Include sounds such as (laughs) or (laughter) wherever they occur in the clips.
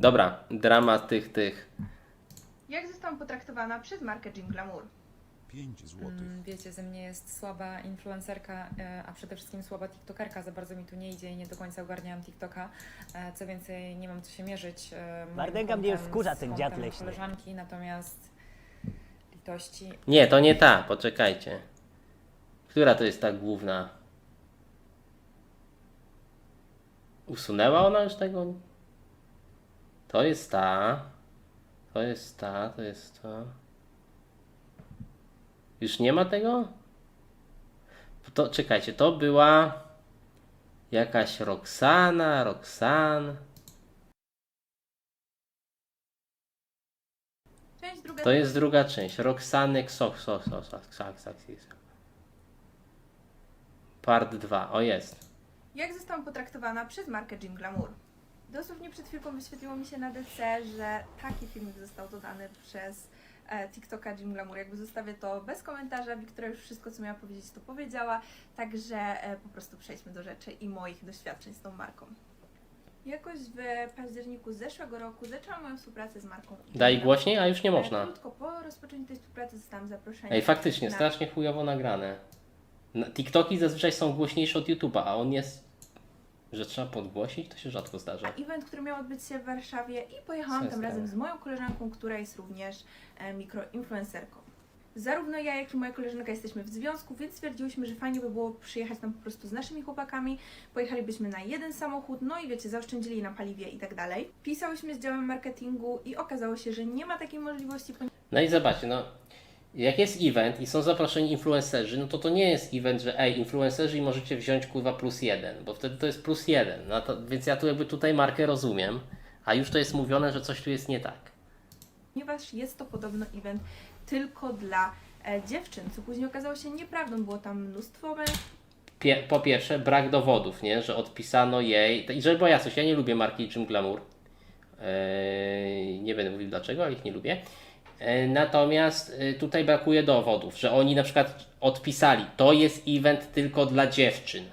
Dobra, drama tych, tych. Jak zostałam potraktowana przez markę Jim Glamour? 5 złotych. Mm, Wiecie, ze mnie jest słaba influencerka, e, a przede wszystkim słaba tiktokerka. Za bardzo mi tu nie idzie i nie do końca ogarniałam TikToka. E, Co więcej, nie mam co się mierzyć. e, moim Wardęga mnie kontem wkurza, z ten dziad leśny. koleżanki, natomiast litości. Nie, to nie ta, poczekajcie. Która to jest ta główna? Usunęła ona już tego? To jest ta. To jest ta, to jest ta. Już nie ma tego? To czekajcie, to była jakaś Roxana, Roxan. Część druga To jest druga część. Xok, Xok, Xok, Xok. Part 2. O jest. Jak zostałam potraktowana przez markę Jim Glamour? Dosłownie przed chwilką wyświetliło mi się na DC, że taki filmik został dodany przez e, TikToka Jim Glamour. Jakby zostawię to bez komentarza. Wiktoria już wszystko, co miała powiedzieć, to powiedziała. Także e, po prostu przejdźmy do rzeczy i moich doświadczeń z tą marką. Jakoś w październiku zeszłego roku zaczęłam moją współpracę z marką. Daj głośniej, a już nie E, można. Krótko po rozpoczęciu tej współpracy zostałam zaproszona. Ej, faktycznie, na strasznie chujowo nagrane. Na- TikToki zazwyczaj są głośniejsze od YouTube'a, a on jest... Że trzeba podgłosić? To się rzadko zdarza. event, który miał odbyć się w Warszawie i pojechałam tam razem z moją koleżanką, która jest również e, mikroinfluencerką. Zarówno ja, jak i moja koleżanka jesteśmy w związku, więc stwierdziłyśmy, że fajnie by było przyjechać tam po prostu z naszymi chłopakami. Pojechalibyśmy na jeden samochód, no i wiecie, zaoszczędzili na paliwie i tak dalej. Pisałyśmy z działem marketingu i okazało się, że nie ma takiej możliwości, No i zobaczcie, no... Jak jest event i są zaproszeni influencerzy, no to to nie jest event, że ej, influencerzy i możecie wziąć kurwa plus jeden, bo wtedy to jest plus jeden. No to, więc ja tu jakby tutaj markę rozumiem, a już to jest mówione, że coś tu jest nie tak. ponieważ jest to podobno event tylko dla e, dziewczyn, co później okazało się nieprawdą. Było tam mnóstwo mężczyzn, Pie, po pierwsze, brak dowodów, nie? że odpisano jej. I żeby była jasność, ja nie lubię marki Jim Glamour. Eee, nie będę mówił dlaczego, ale ich nie lubię. Eee, natomiast e, tutaj brakuje dowodów, że oni na przykład odpisali, to jest event tylko dla dziewczyn.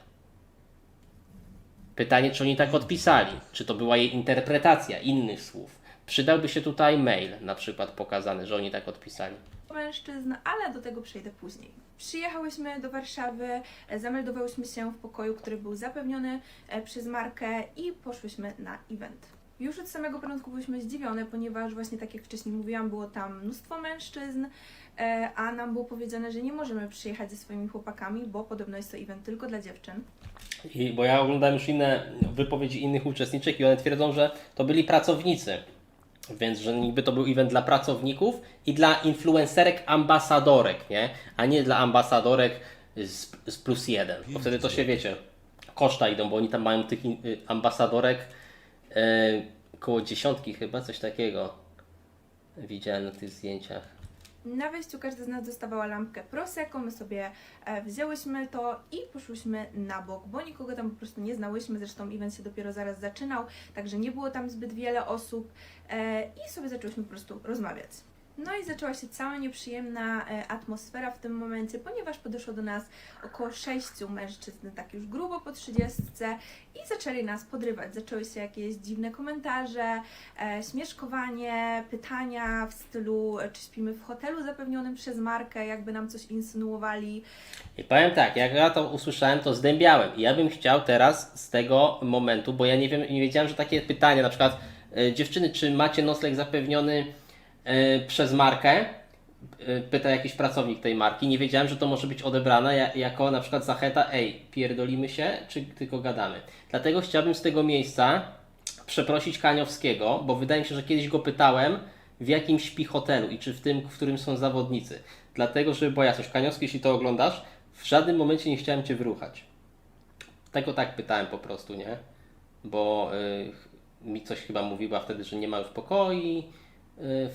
Pytanie, czy oni tak odpisali? Czy to była jej interpretacja innych słów? Przydałby się tutaj mail na przykład pokazany, że oni tak odpisali. mężczyzn, ale do tego przejdę później. Przyjechałyśmy do Warszawy, e, zameldowałyśmy się w pokoju, który był zapewniony e, przez markę i poszłyśmy na event. Już od samego początku byliśmy zdziwione, ponieważ właśnie tak jak wcześniej mówiłam, było tam mnóstwo mężczyzn, e, a nam było powiedziane, że nie możemy przyjechać ze swoimi chłopakami, bo podobno jest to event tylko dla dziewczyn. I, bo ja oglądałem już inne wypowiedzi innych uczestniczek i one twierdzą, że to byli pracownicy. Więc, że niby to był event dla pracowników i dla influencerek ambasadorek, nie? A nie dla ambasadorek z, z plus jeden. Bo wtedy to się wiecie, koszta idą, bo oni tam mają tych y, ambasadorek koło dziesiątki chyba, coś takiego. Widziałem na tych zdjęciach. Na wejściu każda z nas dostawała lampkę Prosecco, my sobie e, wzięłyśmy to i poszłyśmy na bok, bo nikogo tam po prostu nie znałyśmy, zresztą event się dopiero zaraz zaczynał, także nie było tam zbyt wiele osób e, i sobie zaczęłyśmy po prostu rozmawiać. No i zaczęła się cała nieprzyjemna e, atmosfera w tym momencie, ponieważ podeszło do nas około sześciu mężczyzn, tak już grubo po trzydziestce i zaczęli nas podrywać. Zaczęły się jakieś dziwne komentarze, e, śmieszkowanie, pytania w stylu, e, czy śpimy w hotelu zapewnionym przez markę, jakby nam coś insynuowali. I powiem tak, jak ja to usłyszałem, to zdębiałem. I ja bym chciał teraz z tego momentu, bo ja nie wiem, nie wiedziałem, że takie pytania, na przykład dziewczyny, czy macie nocleg zapewniony przez markę? E, pyta jakiś pracownik tej marki. Nie wiedziałem, że to może być odebrane ja, jako na przykład zachęta, ej, pierdolimy się, czy tylko gadamy. Dlatego chciałbym z tego miejsca przeprosić Kaniowskiego, bo wydaje mi się, że kiedyś go pytałem, w jakim śpi hotelu i czy w tym, w którym są zawodnicy. Dlatego, żeby była jasność, Kaniowski, jeśli to oglądasz, w żadnym momencie nie chciałem Cię wyruchać. Tego tak pytałem po prostu, nie? Bo y, mi coś chyba mówiła wtedy, że nie ma już pokoi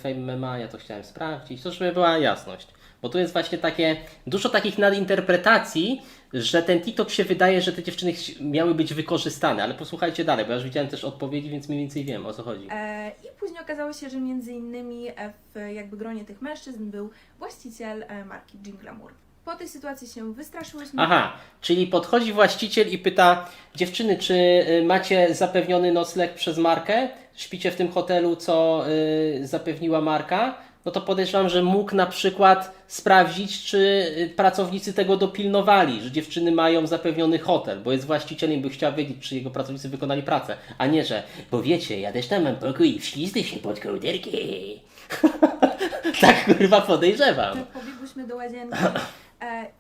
Fame MMA, ja to chciałem sprawdzić, to żeby była jasność. Bo tu jest właśnie takie, dużo takich nadinterpretacji, że ten TikTok się wydaje, że te dziewczyny miały być wykorzystane, ale posłuchajcie dalej, bo ja już widziałem też odpowiedzi, więc mniej więcej wiem o co chodzi. E, I później okazało się, że między innymi w jakby gronie tych mężczyzn był właściciel e, marki Jim Glamour. Po tej sytuacji się wystraszyłyśmy. Aha, czyli podchodzi właściciel i pyta dziewczyny, czy y, macie zapewniony nocleg przez markę? Śpicie w tym hotelu, co y, zapewniła marka? No to podejrzewam, że mógł na przykład sprawdzić, czy y, pracownicy tego dopilnowali, że dziewczyny mają zapewniony hotel, bo jest właścicielem i by chciał wiedzieć, czy jego pracownicy wykonali pracę, a nie, że bo wiecie, ja też tam mam pokój i wślizgnę się pod kołderkę. (laughs) tak kurwa podejrzewam. Tak, pobiegłyśmy do łazienki (clears throat)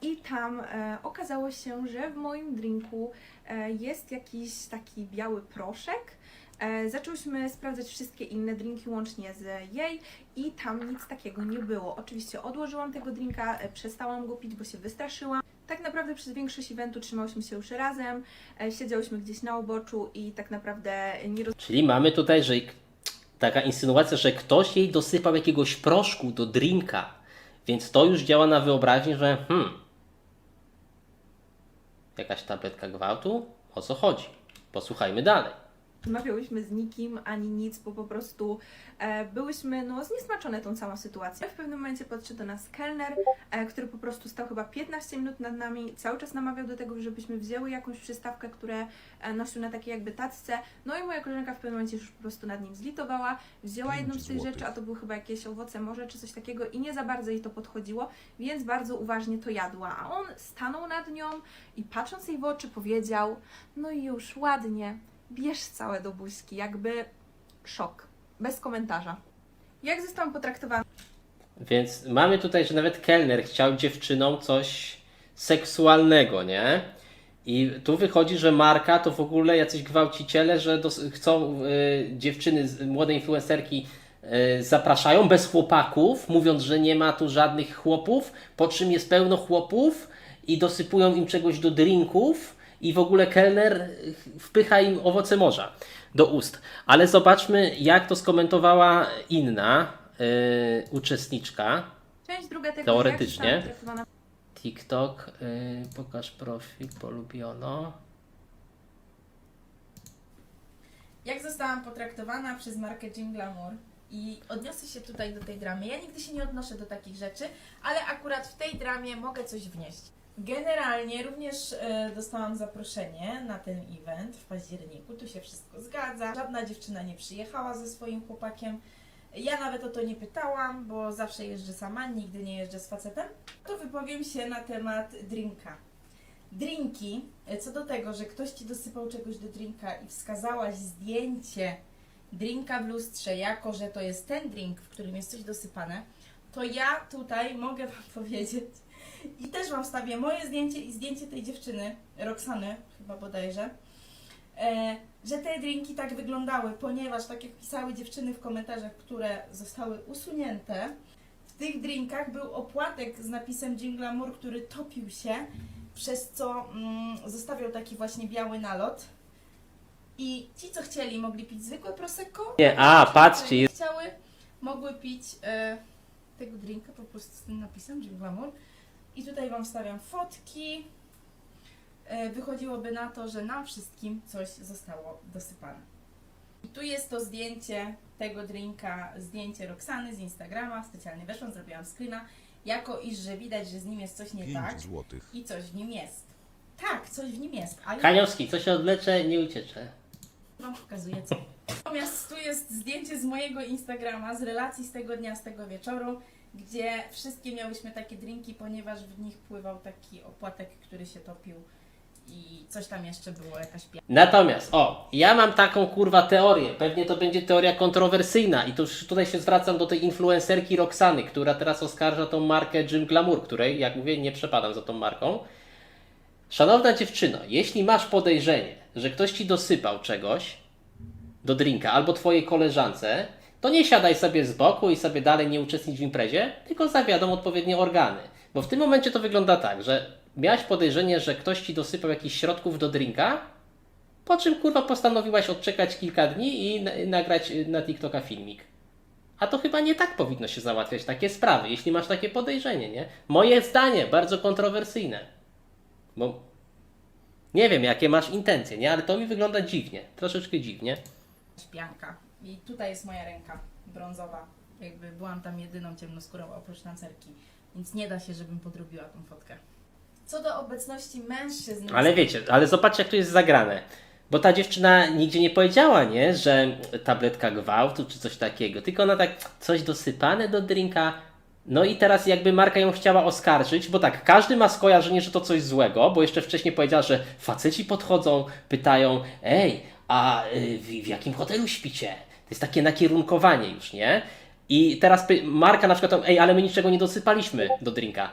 i tam e, okazało się, że w moim drinku e, jest jakiś taki biały proszek. E, zaczęłyśmy sprawdzać wszystkie inne drinki łącznie z jej i tam nic takiego nie było. Oczywiście odłożyłam tego drinka, e, przestałam go pić, bo się wystraszyłam. Tak naprawdę przez większość eventu trzymałyśmy się już razem, e, siedziałyśmy gdzieś na uboczu i tak naprawdę nie Czyli mamy tutaj, że taka insynuacja, że ktoś jej dosypał jakiegoś proszku do drinka. Więc to już działa na wyobraźnię, że hmm, jakaś tabletka gwałtu? O co chodzi? Posłuchajmy dalej. Rozmawiałyśmy z nikim ani nic, bo po prostu e, byłyśmy no, zniesmaczone tą całą sytuacją. W pewnym momencie podszedł do nas kelner, e, który po prostu stał chyba 15 minut nad nami, cały czas namawiał do tego, żebyśmy wzięły jakąś przystawkę, które e, nosił na takiej jakby tacce. No i moja koleżanka w pewnym momencie już po prostu nad nim zlitowała, wzięła jedną z tych rzeczy, a to były chyba jakieś owoce morza czy coś takiego i nie za bardzo jej to podchodziło, więc bardzo uważnie to jadła. A on stanął nad nią i patrząc jej w oczy powiedział, no i już ładnie, bierz całe do buźki, jakby szok, bez komentarza. Jak zostałam potraktowana? Więc mamy tutaj, że nawet kelner chciał dziewczynom coś seksualnego, nie? I tu wychodzi, że marka to w ogóle jacyś gwałciciele, że chcą y, dziewczyny, młode influencerki y, zapraszają bez chłopaków, mówiąc, że nie ma tu żadnych chłopów, po czym jest pełno chłopów i dosypują im czegoś do drinków i w ogóle kelner wpycha im owoce morza do ust. Ale zobaczmy, jak to skomentowała inna y, uczestniczka. Część druga tego, Teoretycznie. jak TikTok, y, pokaż profil, polubiono. Jak zostałam potraktowana przez markę Jim Glamour i odniosę się tutaj do tej dramy. Ja nigdy się nie odnoszę do takich rzeczy, ale akurat w tej dramie mogę coś wnieść. Generalnie również e, dostałam zaproszenie na ten event w październiku. Tu się wszystko zgadza. Żadna dziewczyna nie przyjechała ze swoim chłopakiem. Ja nawet o to nie pytałam, bo zawsze jeżdżę sama, nigdy nie jeżdżę z facetem. To wypowiem się na temat drinka. Drinki, e, co do tego, że ktoś ci dosypał czegoś do drinka i wskazałaś zdjęcie drinka w lustrze, jako że to jest ten drink, w którym jest coś dosypane, to ja tutaj mogę Wam (laughs) powiedzieć i też Wam wstawię moje zdjęcie i zdjęcie tej dziewczyny, Roxany chyba bodajże, e, że te drinki tak wyglądały, ponieważ tak jak pisały dziewczyny w komentarzach, które zostały usunięte, w tych drinkach był opłatek z napisem Jim Glamour, który topił się, przez co mm, zostawiał taki właśnie biały nalot. I ci, co chcieli, mogli pić zwykłe prosecco. Nie, a, patrzcie, jest- chciały, mogły pić e, tego drinka po prostu z tym napisem Jim Glamour. I tutaj Wam wstawiam fotki. E, wychodziłoby na to, że nam wszystkim coś zostało dosypane. I tu jest to zdjęcie tego drinka, zdjęcie Roxany z Instagrama. Specjalnie weszłam, zrobiłam screena, jako iż, że widać, że z nim jest coś nie 5 tak złotych. i coś w nim jest. Tak, coś w nim jest. A ja Kaniowski, co się odlecze, nie uciecze. Wam pokazuję co. Natomiast tu jest zdjęcie z mojego Instagrama, z relacji z tego dnia, z tego wieczoru, gdzie wszystkie miałyśmy takie drinki, ponieważ w nich pływał taki opłatek, który się topił i coś tam jeszcze było, jakaś pia- Natomiast, o, ja mam taką kurwa teorię, pewnie to będzie teoria kontrowersyjna i to już tutaj się zwracam do tej influencerki Roxany, która teraz oskarża tą markę Jim Glamour, której, jak mówię, nie przepadam za tą marką. Szanowna dziewczyno, jeśli masz podejrzenie, że ktoś ci dosypał czegoś do drinka albo twojej koleżance, to nie siadaj sobie z boku i sobie dalej nie uczestnicz w imprezie, tylko zawiadom odpowiednie organy. Bo w tym momencie to wygląda tak, że miałaś podejrzenie, że ktoś ci dosypał jakichś środków do drinka, po czym kurwa postanowiłaś odczekać kilka dni i na- nagrać y, na TikToka filmik. A to chyba nie tak powinno się załatwiać takie sprawy, jeśli masz takie podejrzenie, nie? Moje zdanie, bardzo kontrowersyjne. Bo nie wiem, jakie masz intencje, nie? Ale to mi wygląda dziwnie, troszeczkę dziwnie. pianka. I tutaj jest moja ręka brązowa. Jakby byłam tam jedyną ciemnoskórą oprócz tancerki. Więc nie da się, żebym podrobiła tą fotkę. Co do obecności mężczyzn. Ale wiecie, ale zobaczcie jak to jest zagrane. Bo ta dziewczyna nigdzie nie powiedziała, nie, że tabletka gwałtu czy coś takiego, tylko ona tak coś dosypane do drinka. No i teraz jakby Marka ją chciała oskarżyć, bo tak, każdy ma skojarzenie, że to coś złego, bo jeszcze wcześniej powiedziała, że faceci podchodzą, pytają, ej, a y, w, w jakim hotelu śpicie? To jest takie nakierunkowanie już, nie? I teraz Marka na przykład, ej, ale my niczego nie dosypaliśmy do drinka.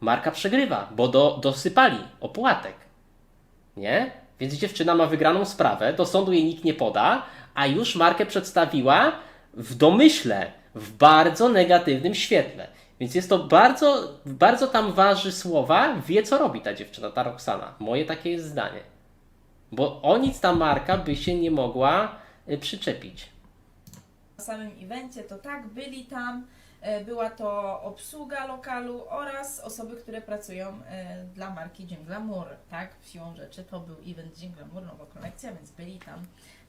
Marka przegrywa, bo do, dosypali opłatek. Nie? Więc dziewczyna ma wygraną sprawę, do sądu jej nikt nie poda, a już markę przedstawiła w domyśle, w bardzo negatywnym świetle. Więc jest to bardzo, bardzo tam waży słowa, wie co robi ta dziewczyna, ta Roxana. Moje takie jest zdanie. Bo o nic ta marka by się nie mogła y, przyczepić. na samym evencie, to tak, byli tam. e, Była to obsługa lokalu oraz osoby, które pracują e, dla marki Jean Glamour, tak? Siłą rzeczy to był event Jean Glamour, nowa kolekcja, więc byli tam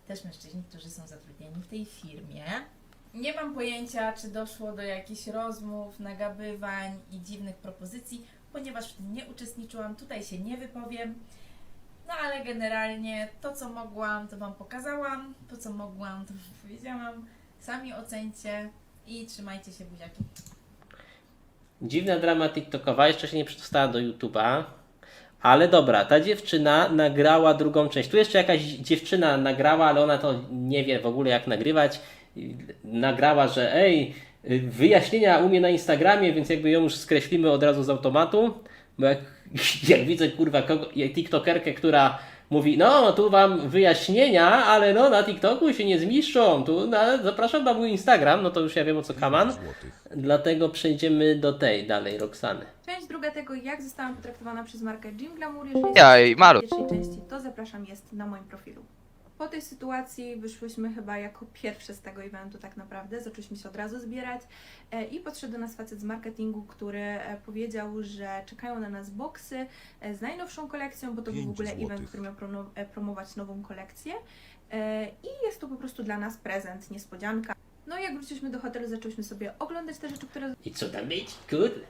też mężczyźni, którzy są zatrudnieni w tej firmie. Nie mam pojęcia, czy doszło do jakichś rozmów, nagabywań i dziwnych propozycji, ponieważ w tym nie uczestniczyłam, tutaj się nie wypowiem. No ale generalnie to, co mogłam, to Wam pokazałam, to, co mogłam, to Wam powiedziałam. Sami ocencie i trzymajcie się buziaki. Dziwna drama TikTokowa, jeszcze się nie przedostała do YouTube'a. Ale dobra, ta dziewczyna nagrała drugą część. Tu jeszcze jakaś dziewczyna nagrała, ale ona to nie wie w ogóle jak nagrywać. Nagrała, że ej, wyjaśnienia u mnie na Instagramie, więc jakby ją już skreślimy od razu z automatu. Bo jak, (laughs) jak widzę kurwa kogo, TikTokerkę, która mówi, no tu wam wyjaśnienia, ale no na TikToku się nie zmieszczą. Tu na, zapraszam na mój Instagram, no to już ja wiem o co kaman. Dlatego przejdziemy do tej dalej, Roxany. Część druga tego, jak zostałam potraktowana przez markę Jim Glamour, jeżeli Ja jesteście i Maru. w pierwszej części, to zapraszam, jest na moim profilu. Po tej sytuacji wyszłyśmy chyba jako pierwsze z tego eventu tak naprawdę, zaczęliśmy się od razu zbierać e, i podszedł do nas facet z marketingu, który e, powiedział, że czekają na nas boksy e, z najnowszą kolekcją, bo to był w ogóle event, złotych. który miał promo- promować nową kolekcję i jest to po prostu dla nas prezent, niespodzianka. No i jak wróciliśmy do hotelu, zaczęliśmy sobie oglądać te rzeczy, które I co tam być? Kurde.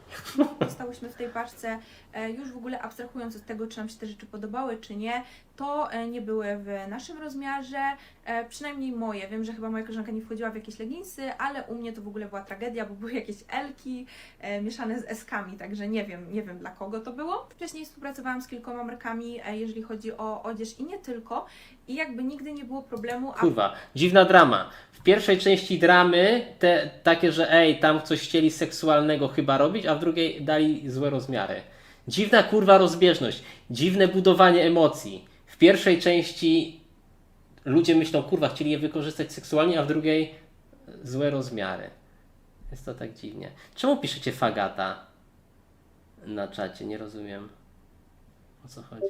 (laughs) dostałyśmy w tej paczce, e, już w ogóle abstrahując od tego, czy nam się te rzeczy podobały, czy nie, to e, nie były w naszym rozmiarze, e, przynajmniej moje. Wiem, że chyba moja koleżanka nie wchodziła w jakieś leginsy, ale u mnie to w ogóle była tragedia, bo były jakieś elki e, mieszane z eskami, także nie wiem, nie wiem dla kogo to było. Wcześniej współpracowałam z kilkoma markami, e, jeżeli chodzi o odzież i nie tylko, i jakby nigdy nie było problemu, a Kurwa, dziwna drama. W pierwszej części dramy te takie, że ej, tam coś chcieli seksualnego chyba robić, a w drugiej dali złe rozmiary. Dziwna kurwa rozbieżność, dziwne budowanie emocji. W pierwszej części ludzie myślą, kurwa, chcieli je wykorzystać seksualnie, a w drugiej złe rozmiary. Jest to tak dziwnie. Czemu piszecie fagata na czacie? Nie rozumiem. O co chodzi?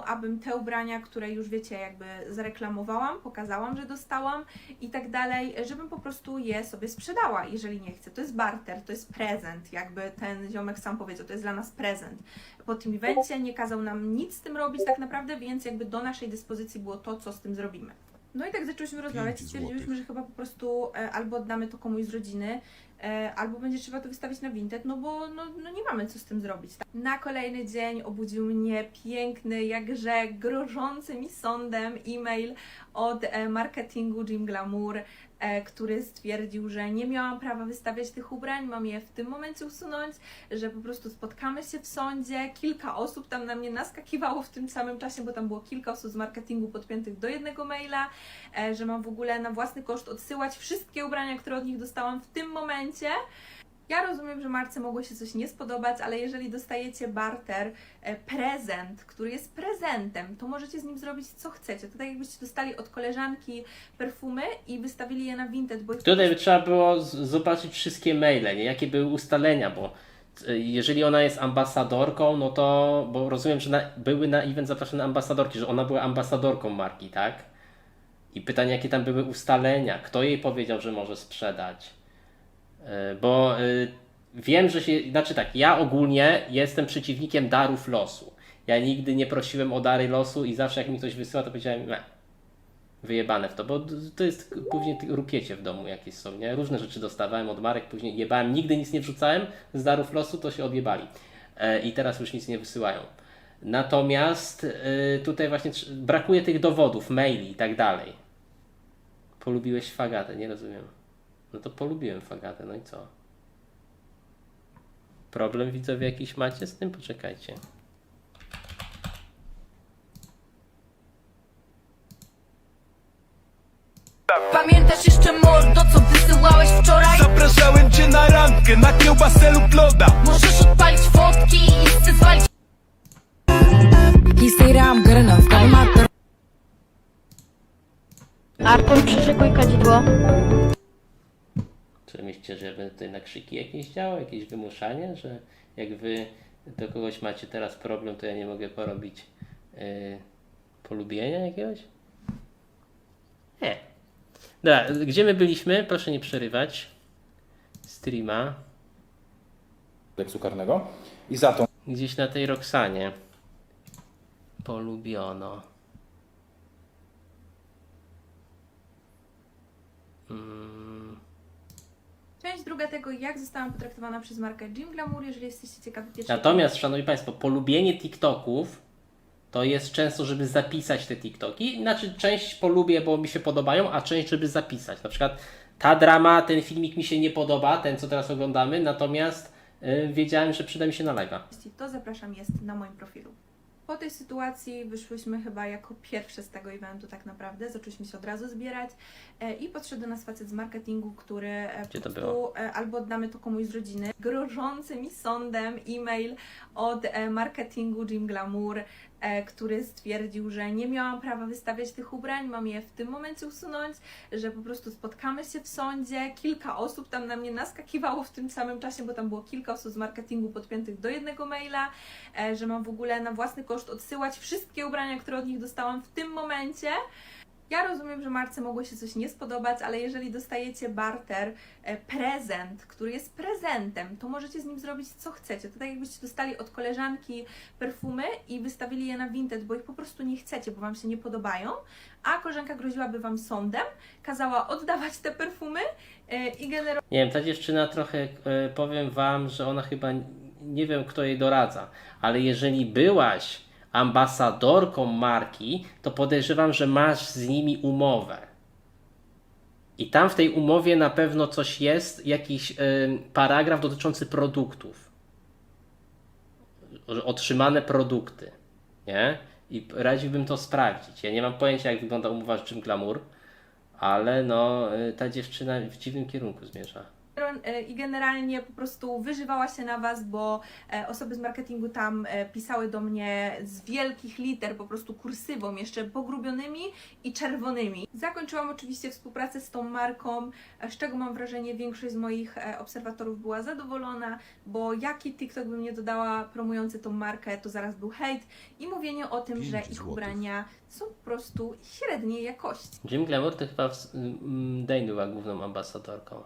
Abym te ubrania, które już wiecie, jakby zareklamowałam, pokazałam, że dostałam i tak dalej, żebym po prostu je sobie sprzedała, jeżeli nie chcę. To jest barter, to jest prezent, jakby ten ziomek sam powiedział, to jest dla nas prezent. Po tym evencie nie kazał nam nic z tym robić tak naprawdę, więc jakby do naszej dyspozycji było to, co z tym zrobimy. No i tak zaczęłyśmy rozmawiać i złotych. że chyba po prostu e, albo oddamy to komuś z rodziny, albo będzie trzeba to wystawić na Vinted, no bo no, no nie mamy co z tym zrobić. Tak? Na kolejny dzień obudził mnie piękny, jakże grożący mi sądem e-mail od e, marketingu Jim Glamour, e, który stwierdził, że nie miałam prawa wystawiać tych ubrań, mam je w tym momencie usunąć, że po prostu spotkamy się w sądzie. Kilka osób tam na mnie naskakiwało w tym samym czasie, bo tam było kilka osób z marketingu podpiętych do jednego maila, e, że mam w ogóle na własny koszt odsyłać wszystkie ubrania, które od nich dostałam w tym momencie. Ja rozumiem, że Marce mogło się coś nie spodobać, ale jeżeli dostajecie barter, e, prezent, który jest prezentem, to możecie z nim zrobić co chcecie. To tak jakbyście dostali od koleżanki perfumy i wystawili je na Vinted, bo Tutaj by trzeba było zobaczyć wszystkie maile, nie? jakie były ustalenia, bo y, jeżeli ona jest ambasadorką, no to, bo rozumiem, że na, były na event zaproszone ambasadorki, że ona była ambasadorką marki, tak? I pytanie, jakie tam były ustalenia, kto jej powiedział, że może sprzedać. Y, Bo y, wiem, że się, znaczy tak, ja ogólnie jestem przeciwnikiem darów losu. Ja nigdy nie prosiłem o dary losu i zawsze jak mi ktoś wysyła, to powiedziałem, nie. wyjebane w to, bo to jest później rupiecie w domu jakieś są, nie? Różne rzeczy dostawałem od marek, później jebałem, nigdy nic nie wrzucałem z darów losu, to się odjebali. E, I teraz już nic nie wysyłają. Natomiast e, tutaj właśnie brakuje tych dowodów, maili i tak dalej. Polubiłeś fagatę, nie rozumiem. No to polubiłem fagatę, no i co? Problem widzowie jakiś macie z tym? Poczekajcie. Pamiętasz jeszcze mordo, co wysyłałeś wczoraj? Zapraszałem cię na randkę, na kiełbasę lub loda Możesz odpalić fotki i chcę zwalić He that I'm good enough, got my Artur, przyszykuj kadzidło. Czy myślicie, że będą tutaj nakrzyki jakieś działy, jakieś wymuszanie, że jak wy do kogoś macie teraz problem, to ja nie mogę porobić yy, polubienia jakiegoś? Nie. Dobra, gdzie my byliśmy? Proszę nie przerywać streama. kodeksu karnego i za tą Gdzieś na tej Roxanie. Polubiono. Część druga tego, jak zostałam potraktowana przez markę Jim Glamour, jeżeli jesteście ciekawi pierwszej Natomiast, szanowni Państwo, polubienie TikToków to jest często, żeby zapisać te TikToki. Znaczy, część polubię, bo mi się podobają, a część, żeby zapisać. Na przykład ta drama, ten filmik mi się nie podoba, ten co teraz oglądamy, natomiast y, wiedziałem, że przyda mi się na live'a. części, to zapraszam jest na moim profilu. Po tej sytuacji wyszłyśmy chyba jako pierwsze z tego eventu tak naprawdę, zaczęliśmy się od razu zbierać e, i podszedł do nas facet z marketingu, który e, Gdzie po to prostu, e, albo oddamy to komuś z rodziny, grożący mi sądem e-mail od e, marketingu Jim Glamour, który stwierdził, że nie miałam prawa wystawiać tych ubrań, mam je w tym momencie usunąć, że po prostu spotkamy się w sądzie. Kilka osób tam na mnie naskakiwało w tym samym czasie, bo tam było kilka osób z marketingu podpiętych do jednego maila, e, że mam w ogóle na własny koszt odsyłać wszystkie ubrania, które od nich dostałam w tym momencie. Ja rozumiem, że Marce mogło się coś nie spodobać, ale jeżeli dostajecie barter, e, prezent, który jest prezentem, to możecie z nim zrobić co chcecie. To tak jakbyście dostali od koleżanki perfumy i wystawili je na Vinted, bo ich po prostu nie chcecie, bo Wam się nie podobają, a koleżanka groziłaby Wam sądem, kazała oddawać te perfumy e, i generować Nie wiem, ta dziewczyna trochę, e, powiem Wam, że ona chyba, nie wiem kto jej doradza, ale jeżeli byłaś ambasadorką marki, to podejrzewam, że masz z nimi umowę. I tam w tej umowie na pewno coś jest, jakiś e, paragraf dotyczący produktów. Otrzymane produkty. Nie? I radziłbym to sprawdzić. Ja nie mam pojęcia, jak wygląda umowa z Jim Glamour, ale no, e, ta dziewczyna w dziwnym kierunku zmierza. E, i generalnie po prostu wyżywała się na Was, bo e, osoby z marketingu tam e, pisały do mnie z wielkich liter, po prostu kursywą, jeszcze pogrubionymi i czerwonymi. Zakończyłam oczywiście współpracę z tą marką, z czego mam wrażenie większość z moich obserwatorów była zadowolona, bo jaki TikTok bym nie dodała promujący tą markę, to zaraz był hejt i mówienie o tym, że ich ubrania są po prostu średniej jakości. Jim Glamour to chyba w, mm, Dane była główną ambasadorką.